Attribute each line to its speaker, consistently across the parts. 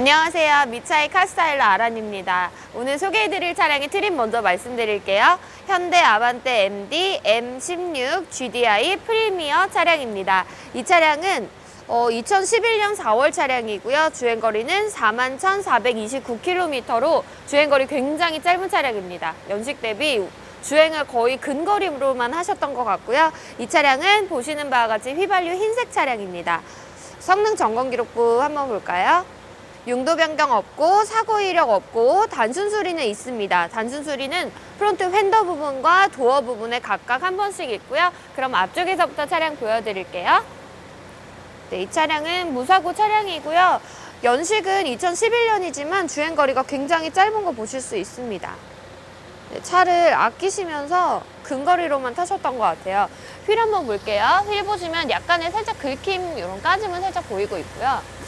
Speaker 1: 안녕하세요. 미차이 카스타일러 아란입니다. 오늘 소개해드릴 차량의 트림 먼저 말씀드릴게요. 현대 아반떼 MD M16 GDI 프리미어 차량입니다. 이 차량은 어, 2011년 4월 차량이고요. 주행거리는 41,429km로 주행거리 굉장히 짧은 차량입니다. 연식 대비 주행을 거의 근거리로만 하셨던 것 같고요. 이 차량은 보시는 바와 같이 휘발유 흰색 차량입니다. 성능 점검 기록부 한번 볼까요? 용도 변경 없고 사고 이력 없고 단순 수리는 있습니다. 단순 수리는 프론트 휀더 부분과 도어 부분에 각각 한 번씩 있고요. 그럼 앞쪽에서부터 차량 보여드릴게요. 네, 이 차량은 무사고 차량이고요. 연식은 2011년이지만 주행 거리가 굉장히 짧은 거 보실 수 있습니다. 네, 차를 아끼시면서 근거리로만 타셨던 것 같아요. 휠 한번 볼게요. 휠 보시면 약간의 살짝 긁힘 이런 까짐은 살짝 보이고 있고요.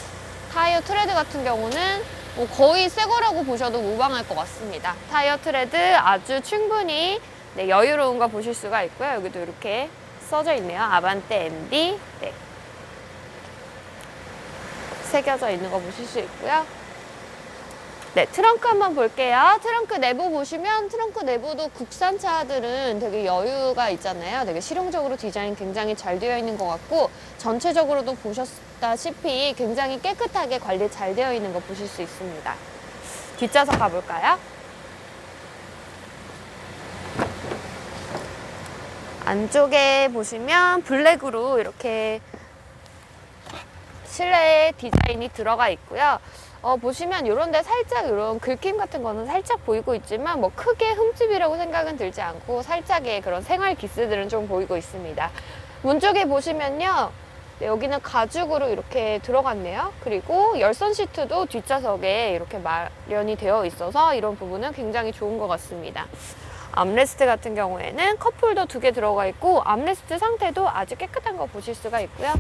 Speaker 1: 타이어 트레드 같은 경우는 뭐 거의 새 거라고 보셔도 무방할 것 같습니다. 타이어 트레드 아주 충분히 네, 여유로운 거 보실 수가 있고요. 여기도 이렇게 써져 있네요. 아반떼 MD. 네. 새겨져 있는 거 보실 수 있고요. 네, 트렁크 한번 볼게요. 트렁크 내부 보시면 트렁크 내부도 국산 차들은 되게 여유가 있잖아요. 되게 실용적으로 디자인 굉장히 잘 되어 있는 것 같고 전체적으로도 보셨다시피 굉장히 깨끗하게 관리 잘 되어 있는 거 보실 수 있습니다. 뒷좌석 가볼까요? 안쪽에 보시면 블랙으로 이렇게 실내 디자인이 들어가 있고요. 어, 보시면 이런 데 살짝 이런 긁힘 같은 거는 살짝 보이고 있지만 뭐 크게 흠집이라고 생각은 들지 않고 살짝의 그런 생활 기스들은 좀 보이고 있습니다. 문 쪽에 보시면요. 네, 여기는 가죽으로 이렇게 들어갔네요. 그리고 열선 시트도 뒷좌석에 이렇게 마련이 되어 있어서 이런 부분은 굉장히 좋은 것 같습니다. 암레스트 같은 경우에는 컵홀더 두 개 들어가 있고 암레스트 상태도 아주 깨끗한 거 보실 수가 있고요.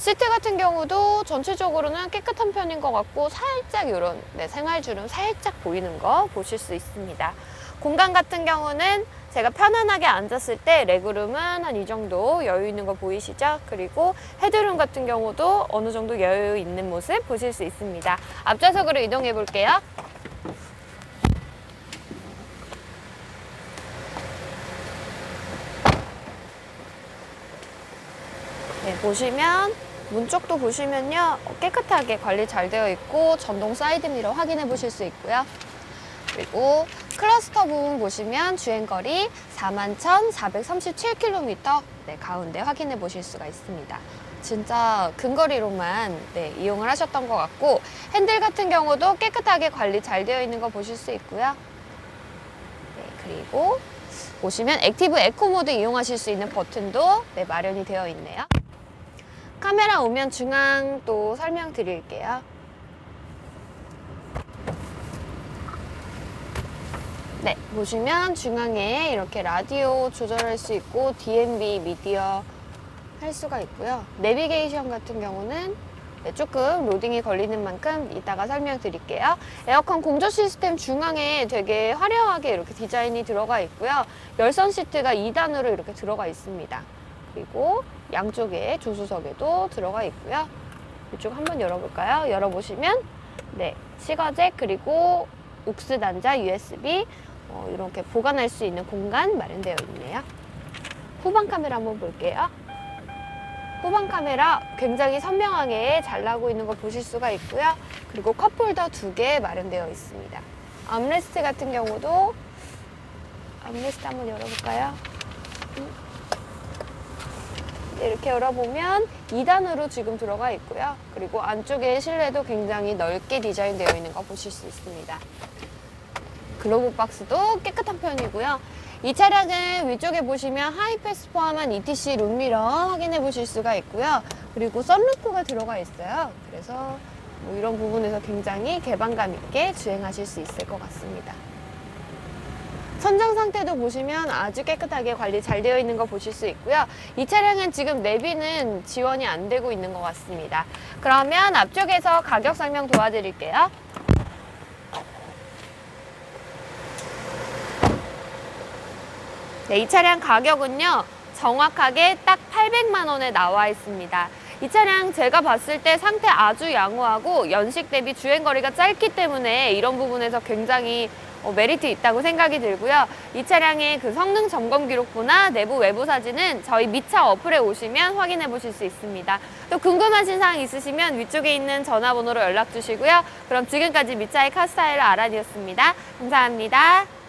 Speaker 1: 시트 같은 경우도 전체적으로는 깨끗한 편인 것 같고 살짝 이런 네, 생활주름 살짝 보이는 거 보실 수 있습니다. 공간 같은 경우는 제가 편안하게 앉았을 때 레그룸은 한 이 정도 여유 있는 거 보이시죠? 그리고 헤드룸 같은 경우도 어느 정도 여유 있는 모습 보실 수 있습니다. 앞좌석으로 이동해 볼게요. 네, 보시면 문 쪽도 보시면요 깨끗하게 관리 잘 되어 있고 전동 사이드 미러 확인해 보실 수 있고요. 그리고 클러스터 부분 보시면 주행거리 41,437km 네, 가운데 확인해 보실 수가 있습니다. 진짜 근거리로만 네, 이용을 하셨던 것 같고 핸들 같은 경우도 깨끗하게 관리 잘 되어 있는 거 보실 수 있고요. 네, 그리고 보시면 액티브 에코 모드 이용하실 수 있는 버튼도 네, 마련이 되어 있네요. 카메라 오면 중앙 또 설명드릴게요. 네, 보시면 중앙에 이렇게 라디오 조절할 수 있고 DMB 미디어 할 수가 있고요. 내비게이션 같은 경우는 네, 조금 로딩이 걸리는 만큼 이따가 설명드릴게요. 에어컨 공조 시스템 중앙에 되게 화려하게 이렇게 디자인이 들어가 있고요. 열선 시트가 2단으로 이렇게 들어가 있습니다. 그리고 양쪽에 조수석에도 들어가 있고요. 이쪽 한번 열어볼까요? 열어보시면 네 시가잭 그리고 옥스 단자 USB 어, 이렇게 보관할 수 있는 공간 마련되어 있네요. 후방 카메라 한번 볼게요. 후방 카메라 굉장히 선명하게 잘 나오고 있는 거 보실 수가 있고요. 그리고 컵홀더 두 개 마련되어 있습니다. 암레스트 같은 경우도 암레스트 한번 열어볼까요? 이렇게 열어보면 2단으로 지금 들어가 있고요. 그리고 안쪽에 실내도 굉장히 넓게 디자인되어 있는 거 보실 수 있습니다. 글로브 박스도 깨끗한 편이고요. 이 차량은 위쪽에 보시면 하이패스 포함한 ETC 룸미러 확인해 보실 수가 있고요. 그리고 썬루프가 들어가 있어요. 그래서 뭐 이런 부분에서 굉장히 개방감 있게 주행하실 수 있을 것 같습니다. 천장 상태도 보시면 아주 깨끗하게 관리 잘 되어 있는 거 보실 수 있고요. 이 차량은 지금 내비는 지원이 안 되고 있는 것 같습니다. 그러면 앞쪽에서 가격 설명 도와드릴게요. 네, 이 차량 가격은요. 정확하게 딱 800만 원에 나와 있습니다. 이 차량 제가 봤을 때 상태 아주 양호하고 연식 대비 주행 거리가 짧기 때문에 이런 부분에서 굉장히 어, 메리트 있다고 생각이 들고요. 이 차량의 그 성능 점검 기록부나 내부 외부 사진은 저희 미차 어플에 오시면 확인해 보실 수 있습니다. 또 궁금하신 사항 있으시면 위쪽에 있는 전화번호로 연락 주시고요. 그럼 지금까지 미차의 카스타일 아란이었습니다. 감사합니다.